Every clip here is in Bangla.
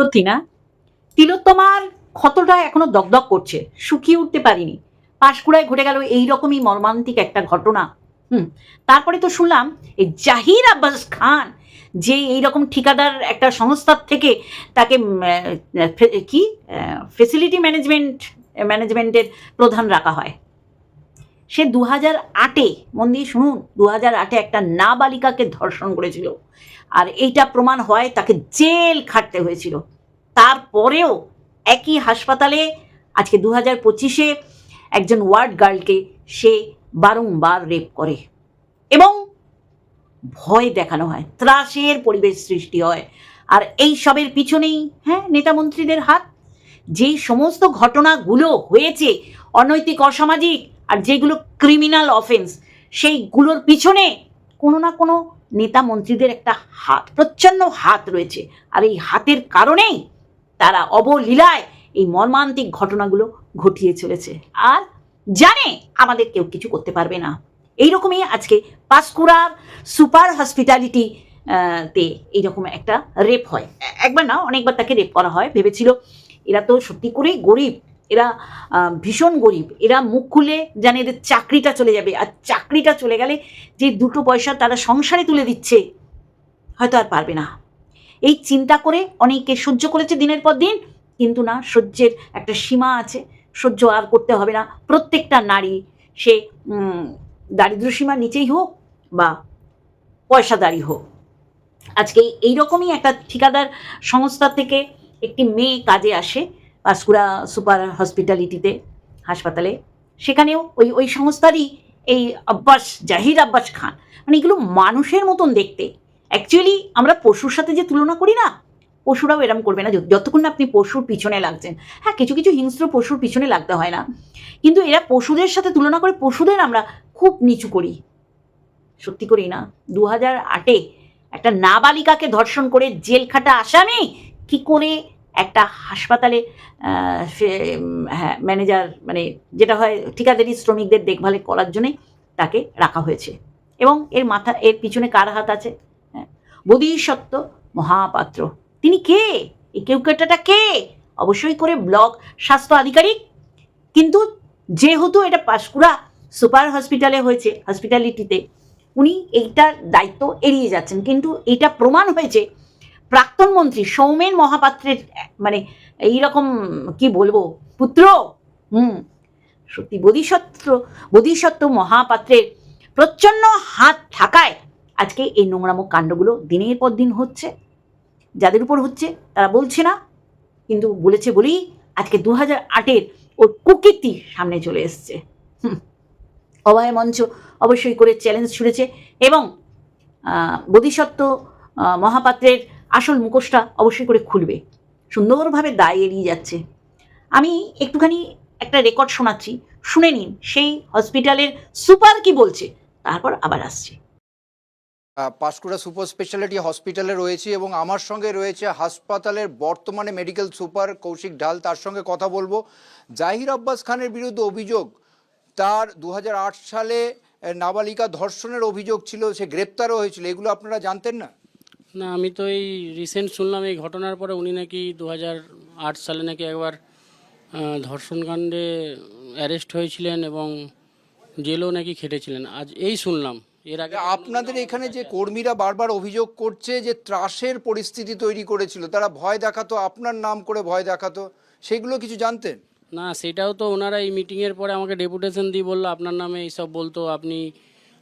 সত্যি না? তিলোত্তমার ক্ষতটা এখনও দগদগ করছে। শুকিয়ে উঠতে পারিনি। পাশকুড়ায় ঘটে গেল এইরকমই মর্মান্তিক একটা ঘটনা। হুম, তারপরে তো শুনলাম এই জাহির আব্বাস খান, যে এইরকম ঠিকাদার একটা সংস্থার থেকে তাকে কি ফেসিলিটি ম্যানেজমেন্ট ম্যানেজমেন্টের প্রধান রাখা হয়। সে দু হাজার আটে, মন দিয়ে শুনুন দু হাজার আটে একটা নাবালিকাকে ধর্ষণ করেছিল। আর এইটা প্রমাণ হয় তাকে জেল খাটতে হয়েছিল। তারপরেও একই হাসপাতালে আজকে দু হাজার পঁচিশে একজন ওয়ার্ড গার্লকে সে বারংবার রেপ করে এবং ভয় দেখানো হয়, ত্রাসের পরিবেশ সৃষ্টি হয়। আর এই সবের পিছনেই হ্যাঁ নেতা মন্ত্রীদের হাত। যেই সমস্ত ঘটনাগুলো হয়েছে, অনৈতিক, অসামাজিক, আর যেগুলো ক্রিমিনাল অফেন্স সেইগুলোর পিছনে কোনো না কোনো নেতা মন্ত্রীদের একটা হাত, প্রচ্ছন্ন হাত রয়েছে। আর এই হাতের কারণেই তারা অবলীলায় এই মর্মান্তিক ঘটনাগুলো ঘটিয়ে চলেছে। আর জানে আমাদের কেউ কিছু করতে পারবে না। এইরকমই আজকে পাঁশকুড়ার সুপার হসপিটালিটি তে এইরকম একটা রেপ হয়। একবার না, অনেকবার তাকে রেপ করা হয়। ভেবেছিল এরা তো সত্যি করেই গরিব। এরা ভীষণ গরিব। এরা মুখ খুলে জানে এদের চাকরিটা চলে যাবে। আর চাকরিটা চলে গেলে যে দুটো পয়সা তারা সংসারে তুলে দিচ্ছে হয়তো আর পারবে না। এই চিন্তা করে অনেকে সহ্য করেছে দিনের পর দিন কিন্তু না সহ্যের একটা সীমা আছে। সহ্য আর করতে হবে না। প্রত্যেকটা নারী সে উম, দারিদ্র সীমার নিচেই হোক বা পয়সাদারি হোক। আজকে এইরকমই একটা ঠিকাদার সংস্থা থেকে একটি মেয়ে কাজে আসে। পাঁশকুড়া সুপার হসপিটালিটিতে, হাসপাতালে। সেখানেও ওই ওই সংস্থারই এই আব্বাস, জাহির আব্বাস খান। মানে এগুলো মানুষের মতন দেখতে। অ্যাকচুয়ালি আমরা পশুর সাথে যে তুলনা করি না, পশুরাও এরম করবে না। যতক্ষণ না আপনি পশুর পিছনে লাগছেন। হ্যাঁ কিছু কিছু হিংস্র পশুর পিছনে লাগতে হয় না। কিন্তু এরা পশুদের সাথে তুলনা করে পশুদের আমরা খুব নিচু করি। সত্যি করি না। দু হাজার আটে একটা নাবালিকাকে ধর্ষণ করে জেল খাটা আসামি কি করে একটা হাসপাতালে হ্যাঁ ম্যানেজার মানে যেটা হয় ঠিকাদারি শ্রমিকদের দেখভালে করার জন্যে তাকে রাখা হয়েছে। এবং এর মাথা, এর পিছনে কার হাত আছে? হ্যাঁ বোধিসত্ত্ব মহাপাত্র। তিনি কে? এই কেউকেটাটা কে? অবশ্যই করে ব্লক স্বাস্থ্য আধিকারিক। কিন্তু যেহেতু এটা পাঁশকুড়া সুপার হসপিটালে হয়েছে, হসপিটালিটিতে, উনি এইটার দায়িত্ব এড়িয়ে যাচ্ছেন। কিন্তু এটা প্রমাণ হয়েছে প্রাক্তন মন্ত্রী সৌমেন মহাপাত্রের মানে এইরকম, কি বলব, পুত্র, হুম, সত্যি বোধিসত্ত্ব বোধিসত্ত্ব মহাপাত্রের প্রচণ্ড হাত থাকায় আজকে এই নোংরামো কাণ্ডগুলো দিনের পর দিন হচ্ছে যাদের উপর হচ্ছে, তারা বলছে না, কিন্তু বলেছে বলেই আজকে দু হাজার আটের ওর কুকীর্তি সামনে চলে এসছে। অভয় মঞ্চ অবশ্যই করে চ্যালেঞ্জ ছুড়েছে এবং বোধিসত্ত্ব মহাপাত্রের আসল মুখোশটা অবশ্যই করে খুলবে। সুন্দরভাবে দায় এড়িয়ে যাচ্ছে। আমি একটুখানি একটা রেকর্ড শোনাচ্ছি, শুনে নিন, সেই হসপিটালের সুপার কি বলছে? তারপর আবার আসছি। পাঁশকুড়া সুপার স্পেশালিটি হসপিটালে রয়েছে এবং আমার সঙ্গে রয়েছে হাসপাতালের বর্তমানে মেডিকেল সুপার কৌশিক ঢাল। তার সঙ্গে কথা বলব। জাহির আব্বাস খানের বিরুদ্ধে অভিযোগ। তার দু হাজার আট সালে নাবালিকা ধর্ষণের অভিযোগ ছিল, সে গ্রেপ্তারও হয়েছিল। এগুলো আপনারা জানতেন না? না আমি তো এই রিসেন্ট শুনলাম এই ঘটনার পরে উনি নাকি দু আট সালে নাকি একবার ধর্ষণকাণ্ডে অ্যারেস্ট হয়েছিলেন এবং জেলও নাকি খেটেছিলেন। আজ এই শুনলাম এর আগে আপনাদের এখানে যে কর্মীরা বারবার অভিযোগ করছে যে ত্রাসের পরিস্থিতি তৈরি করেছিল তারা ভয় দেখাতো আপনার নাম করে ভয় দেখাতো সেগুলো কিছু জানতেন? না সেটাও তো ওনারা এই মিটিংয়ের পরে আমাকে ডেপুটেশন দিয়ে বলল আপনার নামে এইসব বলতো আপনি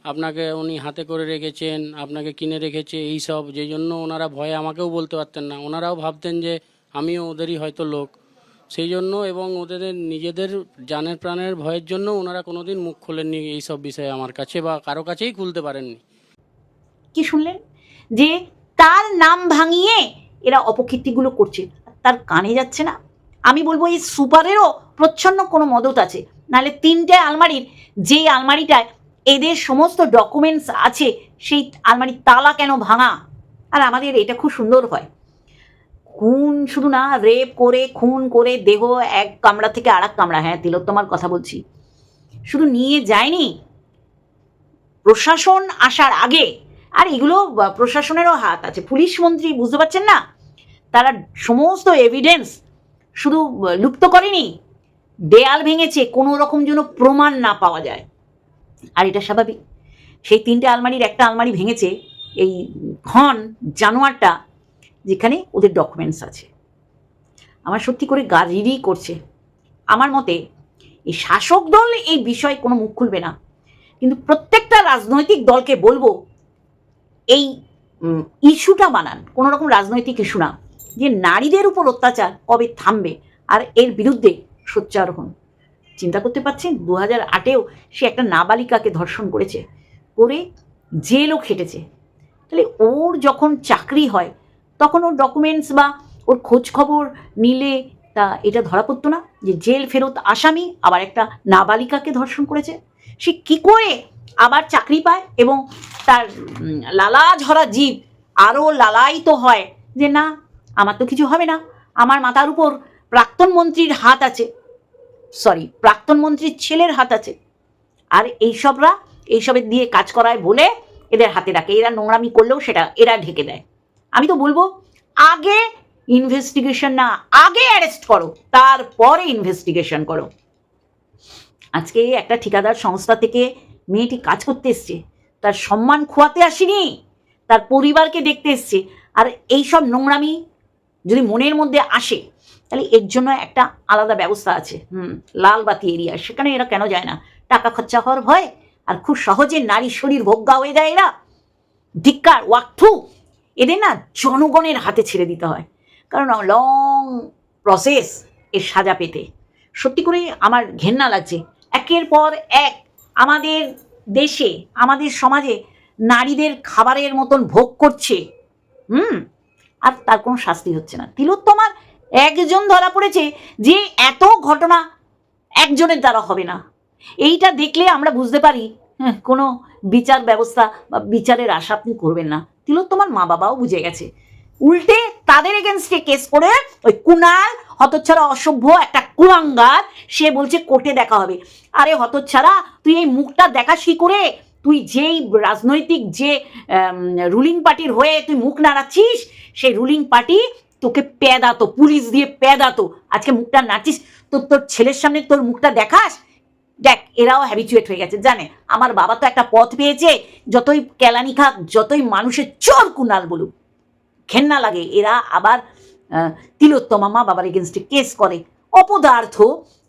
আপনাকে উনি হাতে করে রেখেছেন, আপনাকে কিনে রেখেছে, এই সব যেই জন্য ওনারা ভয়ে আমাকেও বলতে পারতেন না। ওনারাও ভাবতেন যে আমিও ওদেরই হয়তো লোক। সেই জন্য এবং ওদের নিজেদের জানের প্রাণের ভয়ের জন্য ওনারা কোনোদিন মুখ খোলেননি এই সব বিষয়ে আমার কাছে বা কারও কাছেই খুলতে পারেননি। কি শুনলেন? যে তার নাম ভাঙিয়ে এরা অপকীর্তিগুলো করছে। তার কানে যাচ্ছে না। আমি বলব এই সুপারেরও প্রচ্ছন্ন কোনো মদত আছে। নাহলে তিনটে আলমারির যে আলমারিটায় এদের সমস্ত ডকুমেন্টস আছে, সেই আলমারির তালা কেন ভাঙা? আর আমাদের এটা খুব সুন্দর হয়। খুন শুধু না রেপ করে, খুন করে দেহ এক কামড়া থেকে আর এক কামড়া হ্যাঁ তিলোত্তমার কথা বলছি। শুধু নিয়ে যায়নি, প্রশাসন আসার আগে, আর এগুলো প্রশাসনেরও হাত আছে। পুলিশ মন্ত্রী, বুঝতে পারছেন না? তারা সমস্ত এভিডেন্স শুধু লুপ্ত করেনি, দেয়াল ভেঙেছে, কোনো রকম যেন প্রমাণ না পাওয়া যায়। আর এটা স্বাভাবিক। সেই তিনটে আলমারির একটা আলমারি ভেঙেছে, এই ক্ষণ, জানোয়ারটা, যেখানে ওদের ডকুমেন্টস আছে। আমার সত্যি করে গা রিরি করছে। আমার মতে এই শাসক দল এই বিষয়ে কোনো মুখ খুলবে না। কিন্তু প্রত্যেকটা রাজনৈতিক দলকে বলব, এই ইস্যুটা বানান কোনো রকম রাজনৈতিক ইস্যু না। যে নারীদের উপর অত্যাচার কবে থামবে? আর এর বিরুদ্ধে সোচ্চার হন। চিন্তা করতে পারছেন? দু হাজার আটেও সে একটা নাবালিকাকে ধর্ষণ করেছে, করে জেলও খেটেছে। তাহলে ওর যখন চাকরি হয়, তখন ওর ডকুমেন্টস বা ওর খোঁজ খবর নিলে তা, এটা ধরা পড়তো না যে জেল ফেরত আসামি আবার একটা নাবালিকাকে ধর্ষণ করেছে। সে কি করে আবার চাকরি পায় এবং তার লালা ঝরা জীব আরও লালায়িত হয় যে না, আমার তো কিছু হবে না, আমার মাথার উপর প্রাক্তন মন্ত্রীর হাত আছে। সরি প্রাক্তন মন্ত্রীর ছেলের হাত আছে। আর এইসবরা এইসবের দিয়ে কাজ করায় বলে এদের হাতে রাখে। এরা নোংরামি করলেও সেটা এরা ঢেকে দেয়। আমি তো বলব, আগে ইনভেস্টিগেশন না, আগে অ্যারেস্ট করো, তারপরে ইনভেস্টিগেশন করো। আজকে একটা ঠিকাদার সংস্থা থেকে মেয়েটি কাজ করতে এসছে। তার সম্মান খোয়াতে আসেনি, তার পরিবারকে দেখতে এসছে। আর এইসব নোংরামি যদি মনের মধ্যে আসে তাহলে এর জন্য একটা আলাদা ব্যবস্থা আছে, হুম লালবাতি এরিয়া, সেখানে এরা কেন যায় না? টাকা খরচা হওয়ার ভয়, আর খুব সহজে নারী শরীর ভোগ্যা হয়ে যায় এরা। ধিক্কার ওয়াকথু এদের না জনগণের হাতে ছেড়ে দিতে হয়। কারণ লং প্রসেস এর সাজা পেতে। সত্যি করে আমার ঘেন্না লাগছে। একের পর এক আমাদের দেশে, আমাদের সমাজে নারীদের খাবারের মতন ভোগ করছে, হুম, আর তার কোনো শাস্তি হচ্ছে না। তিলোত্তমার একজন ধরা পড়েছে যে এত ঘটনা একজনের দ্বারা হবে না। এইটা দেখলে আমরা বুঝতে পারি কোনো বিচার ব্যবস্থা বা বিচারের আশা আপনি করবেন না। তিলোত্তমার মা বাবাও বুঝে গেছে। উল্টে তাদের এগেনস্টে কেস করে ওই কুনাল, হতচ্ছাড়া অসভ্য একটা কুলাঙ্গার, সে বলছে কোর্টে দেখা হবে। আরে হতচ্ছাড়া, তুই এই মুখটা দেখাস কি করে তুই যেই রাজনৈতিক যে রুলিং পার্টির হয়ে তুই মুখ নাড়াচ্ছিস, সেই রুলিং পার্টি তোকে পেদাতো, পুলিশ দিয়ে পেদাতো। আজকে মুখটা নাচিস তোর তোর ছেলের সামনে তোর মুখটা দেখাস? দেখ, এরাও হ্যাবিচুয়েট হয়ে গেছে, জানে? আমার বাবা তো একটা পথ পেয়েছে, যতই কেলানি খাক, যতই মানুষের চোর কুনাল বলুক, ঘেন্না লাগে। এরা আবার তিলোত্তমা মা বাবার এগেনস্টে কেস করে। অপদার্থ,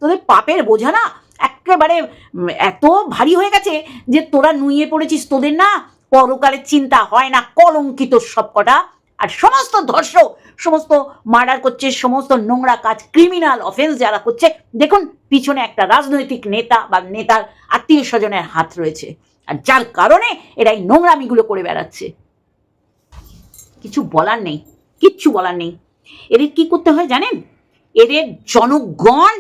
তোদের পাপের বোঝা না? একেবারে এত ভারী হয়ে গেছে যে তোরা নুয়ে পড়েছিস তোদের না? পরকালের চিন্তা হয় না, কলঙ্কিত সবকটা। আর সমস্ত ধর্ষক, সমস্ত মার্ডার করছে, সমস্ত নোংরা কাজ ক্রিমিনাল অফেন্স যারা করছে, দেখুন পিছনে একটা রাজনৈতিক নেতা বা নেতার আত্মীয় স্বজনের হাত রয়েছে। আর যার কারণে এরা এই নোংরামিগুলো করে বেড়াচ্ছে। কিছু বলার নেই, কিচ্ছু বলার নেই। এদের কি করতে হয় জানেন? এদের জনগণ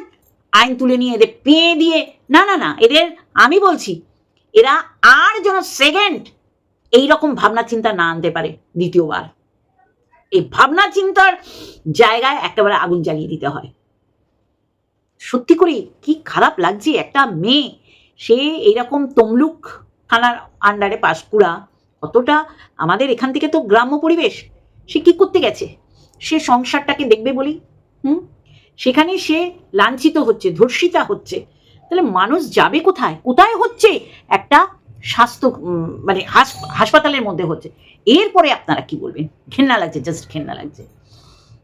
আইন তুলে নিয়ে, এদের পেয়ে দিয়ে, না না না, এদের, আমি বলছি, এরা আর যেন সেকেন্ড এই রকম ভাবনা চিন্তা না আনতে পারে দ্বিতীয়বার। এই ভাবনা চিন্তার জায়গায় একেবারে আগুন জ্বালিয়ে দিতে হয়। সত্যি করে কি খারাপ লাগছে একটা মেয়ে? সে এইরকম তমলুক থানার আন্ডারে পাশকুড়া অতটা আমাদের এখান থেকে তো গ্রাম্য পরিবেশ, সে কি করতে গেছে? সে সংসারটাকে দেখবে বলি? হুম? সেখানে সে লাঞ্ছিত হচ্ছে, ধর্ষিতা হচ্ছে। তাহলে মানুষ যাবে কোথায়? কোথায় হচ্ছে একটা স্বাস্থ্য মানে হাস- হাসপাতালের মধ্যে হচ্ছে। এরপরে আপনারা কি বলবেন? ঘেন্না লাগছে জাস্ট ঘেন্না লাগছে।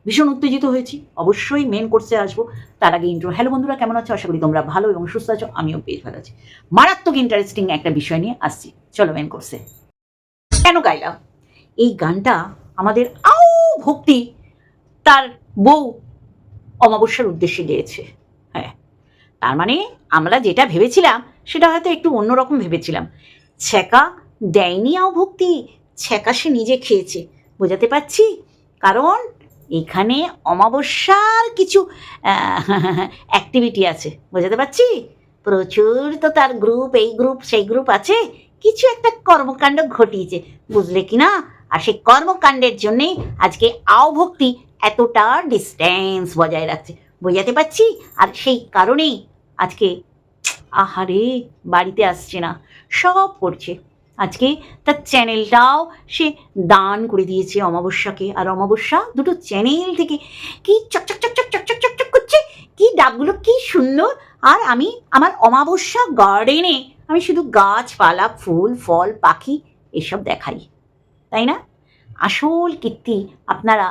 ভীষণ উত্তেজিত হয়েছি। অবশ্যই মেন কোর্সে আসব। তার আগে ইন্ট্রো হ্যালো বন্ধুরা, কেমন আছো? আশা করি তোমরা ভালো এবং সুস্থ আছো। আমিও বেশ ভালো আছি। মারাত্মক ইন্টারেস্টিং একটা বিষয় নিয়ে আসছি। চলো মেন কোর্সে কেন গাইলাম? এই গানটা আমাদের আও ভক্তি তার বউ অমাবস্যার উদ্দেশ্যে গেয়েছে। হ্যাঁ। তার মানে আমরা যেটা ভেবেছিলাম সেটা হয়তো একটু অন্যরকম ভেবেছিলাম। ছ্যাঁকা দেয়নি ভক্তি, ছ্যাঁকা সে নিজে খেয়েছে। বোঝাতে পারছি? কারণ এখানে অমাবস্যার কিছু অ্যাক্টিভিটি আছে। বোঝাতে পারছি? প্রচুর তো তার গ্রুপ এই গ্রুপ সেই গ্রুপ আছে। কিছু একটা কর্মকাণ্ড ঘটিয়েছে। বুঝলে কি না? আর সেই কর্মকাণ্ডের জন্যেই আজকে আওভক্তি এতটা ডিস্টেন্স বজায় রাখছে। বোঝাতে পারছি? আর সেই কারণেই আজকে আহারে, বাড়িতে আসছে না। সব করছে। আজকে তার চ্যানেলটাও সে দান করে দিয়েছে অমাবস্যাকে। আর অমাবস্যা দুটো চ্যানেল থেকে কি চকচক চকচক চকচক চকচক করছে, কি ডাবগুলো কি সুন্দর আর আমি আমার অমাবস্যা গার্ডেনে আমি শুধু গাছপালা, ফুল, ফল, পাখি এসব দেখাই। তাই না? আসল কীর্তি আপনারা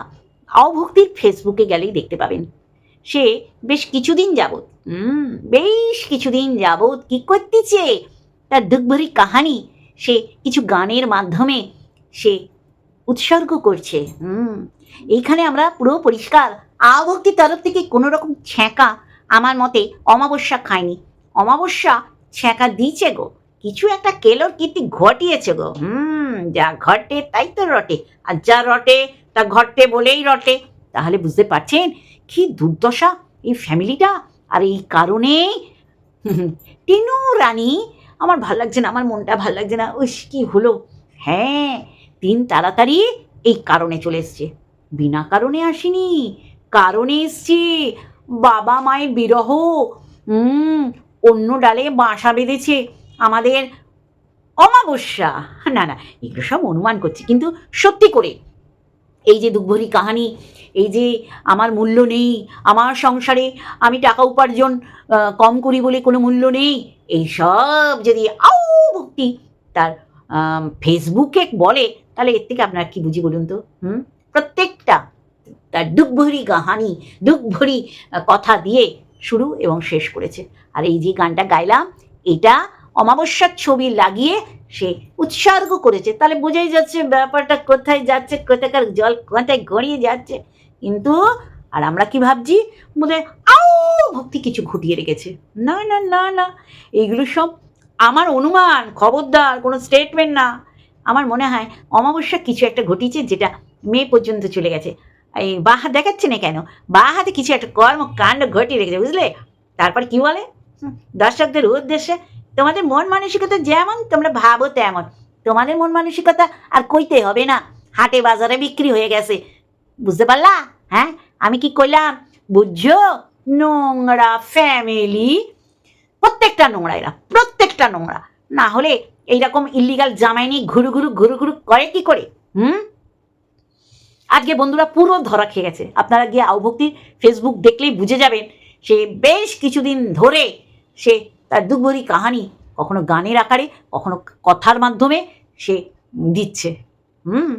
অভক্তির ফেসবুকে গেলেই দেখতে পাবেন। সে বেশ কিছুদিন যাবৎ হুম। বেশ কিছুদিন যাবৎ কি করতেছে? তার দুঃখভরি কাহানি সে কিছু গানের মাধ্যমে সে উৎসর্গ করছে। হুম। এইখানে আমরা পুরো পরিষ্কার আভক্তির তরফ থেকে কোনো রকম ছ্যাঁকা আমার মতে অমাবস্যা খায়নি। অমাবস্যা ছ্যাঁকা দিয়েছে গো। কিছু একটা কেলোর কীর্তি ঘটিয়েছে গো। হুম যা ঘটে তাই তো রটে। আর যা রটে তা ঘটে বলেই রটে। তাহলে বুঝতে পারছেন কি দুর্দশা? এই ফ্যামিলিটা? আর এই কারণেই হুম, টিনু রানী আমার ভালো লাগছে না আমার মনটা ভালো লাগছে না। ওই কি হলো? হ্যাঁ দিন তাড়াতাড়ি এই কারণে চলে এসছে। বিনা কারণে আসেনি কারণে এসছে বাবা মায়ের বিরহ। অন্য ডালে বাসা বেঁধেছে আমাদের অমাবস্যা। না না এগুলো সব অনুমান করছি কিন্তু সত্যি করে এই যে দুঃখভরি কাহানি, এই যে আমার মূল্য নেই, আমার সংসারে আমি টাকা উপার্জন কম করি বলে কোনো মূল্য নেই এইসব যদি আউ ভক্তি তার ফেসবুকে বলে, তাহলে এর থেকে আপনার কি বুঝি বলুন তো? হুম? প্রত্যেকটা তার দুঃখভরি কাহানি দুঃখভরি কথা দিয়ে শুরু এবং শেষ করেছে। আর এই যে গানটা গাইলাম, এটা অমাবস্যার ছবি লাগিয়ে সে উৎসর্গ করেছে। তাহলে বোঝাই যাচ্ছে ব্যাপারটা কোথায় যাচ্ছে, কোথাকার জল কোথায় গড়িয়ে যাচ্ছে। কিন্তু, আর আমরা কি ভাবছি? বোধহয় আও ভক্তি কিছু ঘটিয়ে রেখেছে। না না না না, এইগুলো সব আমার অনুমান, খবরদার, কোনো স্টেটমেন্ট না। আমার মনে হয় অমাবস্যা কিছু একটা ঘটিয়েছে যেটা মে পর্যন্ত চলে গেছে। এই বাঁ হাত দেখাচ্ছে না কেন? বাঁ হাতে কিছু একটা কর্মকাণ্ড ঘটিয়ে রেখেছে, বুঝলে? তারপর কি বলে? দর্শকদের উদ্দেশ্যে তোমাদের মন মানসিকতা যেমন তোমরা ভাবো তেমন। তোমাদের মন মানসিকতা আর কইতে হবে না। হাটে বাজারে বিক্রি হয়ে গেছে। বুঝতে পারলা? হ্যাঁ? আমি কি কইলাম? বুঝছ? নোংরা ফ্যামিলি প্রত্যেকটা নোংরা এরা, প্রত্যেকটা নোংরা। না হলে এইরকম ইলিগাল জামাই নিয়ে ঘুরু ঘুরু ঘুরু ঘুরু করে কি করে? হুম? আজকে বন্ধুরা পুরো ধরা খেয়ে গেছে। আপনারা গিয়ে আউভক্তির ফেসবুক দেখলেই বুঝে যাবেন। সে বেশ কিছুদিন ধরে সে তার দুঃখভরি কাহানি কখনো গানের আকারে, কখনো কথার মাধ্যমে সে দিচ্ছে। হুম?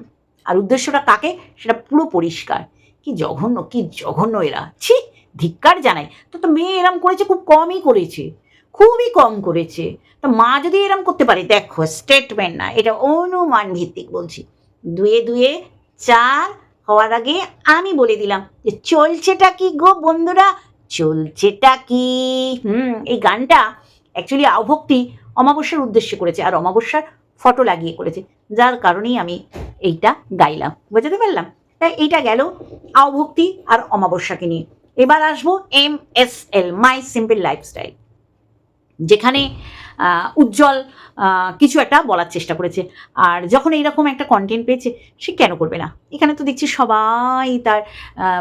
আর উদ্দেশ্যটা কাকে? সেটা পুরো পরিষ্কার। কি জঘন্য কি জঘন্য এরা। ছি, ধিক্কার জানাই তো তো মেয়ে এরম করেছে, খুব কমই করেছে। খুবই কম করেছে। তো মা যদি এরম করতে পারে, দেখো স্টেটমেন্ট না, এটা অনুমান ভিত্তিক বলছি। দুয়ে দুয়ে চার হওয়ার আগে আমি বলে দিলাম যে, চলছেটা কি গো বন্ধুরা? চলছেটা কি? হুম, এই গানটা অ্যাকচুয়ালি আভক্তি অমাবস্যার উদ্দেশ্যে করেছে আর অমাবস্যার ফটো লাগিয়ে করেছে। যার কারণেই আমি এইটা গাইলাম। বুঝতে পারলাম? তাই এইটা গেল আভক্তি আর অমাবস্যাকে নিয়ে। এবার আসব M S L my simple lifestyle যেখানে উজ্জ্বল কিছু একটা বলার চেষ্টা করেছে। আর যখন এইরকম একটা কন্টেন্ট পেয়েছে, সে কেন করবে না? এখানে তো দেখছি সবাই তার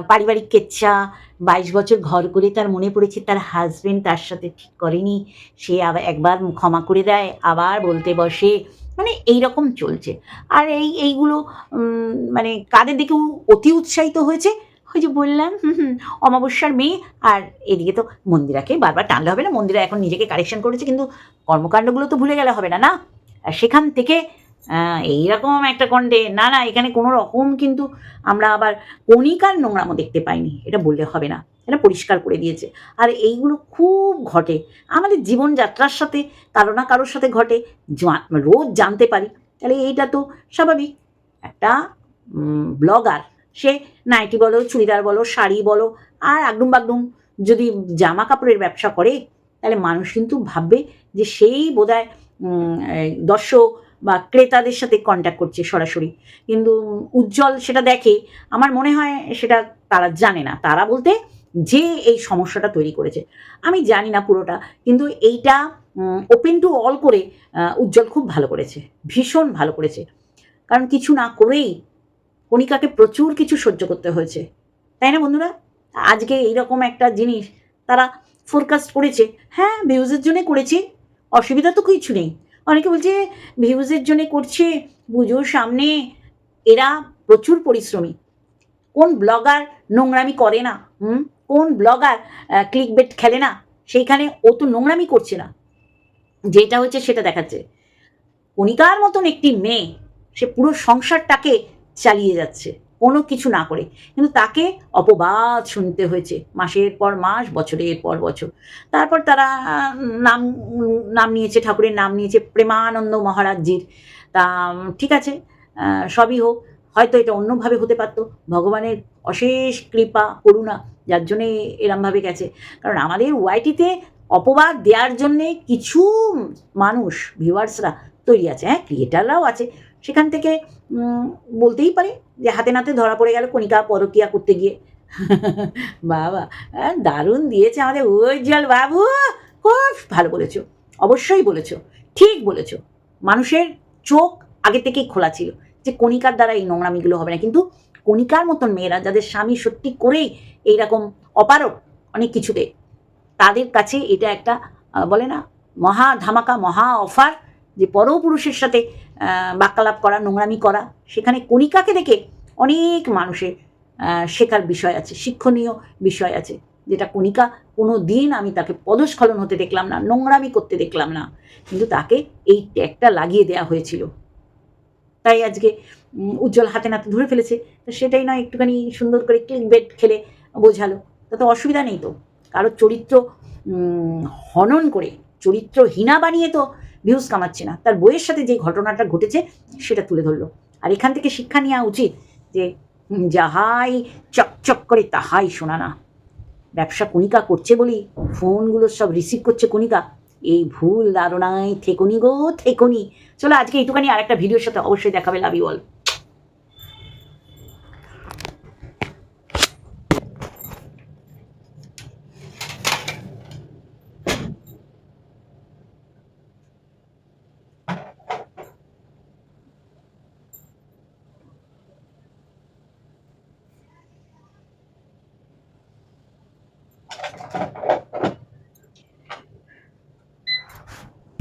পারিবারিক কেচ্ছা, বাইশ বছর ঘর করে তার মনে পড়েছে, তার হাজবেন্ড তার সাথে ঠিক করেনি, সে আবার একবার ক্ষমা করে দেয়, আবার বলতে বসে মানে এই রকম চলছে। আর এই, এইগুলো মানে কাদের দিকেও অতি উৎসাহিত হয়েছে ওই যে বললাম, হুম হুম, অমাবস্যার মেয়ে আর এদিকে তো মন্দিরাকে বারবার টানলে হবে না, মন্দিরা এখন নিজেকে কারেকশন করেছে কিন্তু কর্মকাণ্ডগুলো তো ভুলে গেলে হবে না না? আর সেখান থেকে এইরকম একটা কন্ডে না না, এখানে কোনো রকম কিন্তু আমরা আবার কণিকার নোংরামো দেখতে পাইনি, এটা বললে হবে না, এটা পরিষ্কার করে দিয়েছে। আর এইগুলো খুব ঘটে, আমাদের জীবনযাত্রার সাথে, কারও না কারোর সাথে ঘটে রোজ জানতে পারি, তাহলে এইটা তো স্বাভাবিক, একটা ব্লগার সে নাইটি বলো, চুড়িদার বলো, শাড়ি বলো, আর আগডুম বাগডুম যদি জামা কাপড়ের ব্যবসা করে, তাহলে মানুষ কিন্তু ভাববে যে সেই বোধহয় দর্শক বা ক্রেতাদের সাথে কন্ট্যাক্ট করছে সরাসরি। কিন্তু উজ্জ্বল সেটা দেখে আমার মনে হয় সেটা তারা জানে না। তারা বলতে যে এই সমস্যাটা তৈরি করেছে। আমি জানি না পুরোটা, কিন্তু এইটা ওপেন টু অল করে উজ্জ্বল খুব ভালো করেছে। ভীষণ ভালো করেছে। কারণ কিছু না করেই কণিকাকে প্রচুর কিছু সহ্য করতে হয়েছে। তাই না বন্ধুরা? আজকে এইরকম একটা জিনিস তারা ফোরকাস্ট করেছে। হ্যাঁ ভিউজের জন্য করেছে। অসুবিধা তো কিছু নেই। অনেকে বলছে ভিউজের জন্য করছে। পুজোর সামনে এরা প্রচুর পরিশ্রমী। কোন ব্লগার নোংরামি করে না? হুম? কোন ব্লগার ক্লিক বেট খেলে না? সেইখানে ও তো নোংরামি করছে না। যেটা হচ্ছে সেটা দেখাচ্ছে। কণিকার মতন একটি মেয়ে, সে পুরো সংসারটাকে চালিয়ে যাচ্ছে, কোনো কিছু না করে। কিন্তু তাকে অপবাদ শুনতে হয়েছে, মাসের পর মাস, বছরের পর বছর। তারপর তারা নাম নাম নিয়েছে, ঠাকুরের নাম নিয়েছে প্রেমানন্দ মহারাজজির। তা, ঠিক আছে সবই হোক, হয়তো এটা অন্যভাবে হতে পারতো। ভগবানের অশেষ কৃপা, করুণা, যার জন্যে এরমভাবে গেছে। কারণ আমাদের ওয়াইটিতে অপবাদ দেওয়ার জন্যে কিছু মানুষ ভিউয়ার্সরা তৈরি আছে হ্যাঁ ক্রিয়েটাররাও আছে। সেখান থেকে বলতেই পারে যে হাতে নাতে ধরা পড়ে গেল কণিকা পরকিয়া করতে গিয়ে। বাবা দারুণ দিয়েছে আমাদের উজ্জ্বল বাবু, খুব ভালো বলেছ, অবশ্যই বলেছ, ঠিক বলেছ। মানুষের চোখ আগে থেকেই খোলা ছিল যে কণিকার দ্বারা এই নোংরামিগুলো হবে না। কিন্তু কণিকার মতন মেয়েরা যাদের স্বামী সত্যি করেই এইরকম অপারক অনেক কিছুতে, তাদের কাছে এটা একটা বলে না, মহা ধামাকা, মহা অফার যে পরপুরুষের সাথে বাক্যালাপ করা, নোংরামি করা, সেখানে কণিকাকে দেখে অনেক মানুষের শেখার বিষয় আছে, শিক্ষণীয় বিষয় আছে, যেটা কণিকা কোনো দিন আমি তাকে পদস্খলন হতে দেখলাম না, নোংরামি করতে দেখলাম না, কিন্তু তাকে এই ট্যাগটা লাগিয়ে দেওয়া হয়েছিল। তাই আজকে উজ্জ্বল হাতে নাতে ধরে ফেলেছে, তো সেটাই নয়, একটুখানি সুন্দর করে ক্লিক বেড খেলে বোঝালো, তাতে অসুবিধা নেই তো। কারোর চরিত্র হনন করে, চরিত্রহীনা বানিয়ে তো ভিউজ কামাচ্ছে না। তার বইয়ের সাথে যে ঘটনাটা ঘটেছে, সেটা তুলে ধরলো। আর এখান থেকে শিক্ষা নেওয়া উচিত যে যাহাই চকচক করে তাহাই শোনা না। ব্যবসা কণিকা করছে বলি ফোনগুলো সব রিসিভ করছে কণিকা। এই ভুল ধারণায় থেকনি গো, থেকনি। চলো আজকে এইটুখানি আর একটা ভিডিওর সাথে অবশ্যই দেখাবে। Love you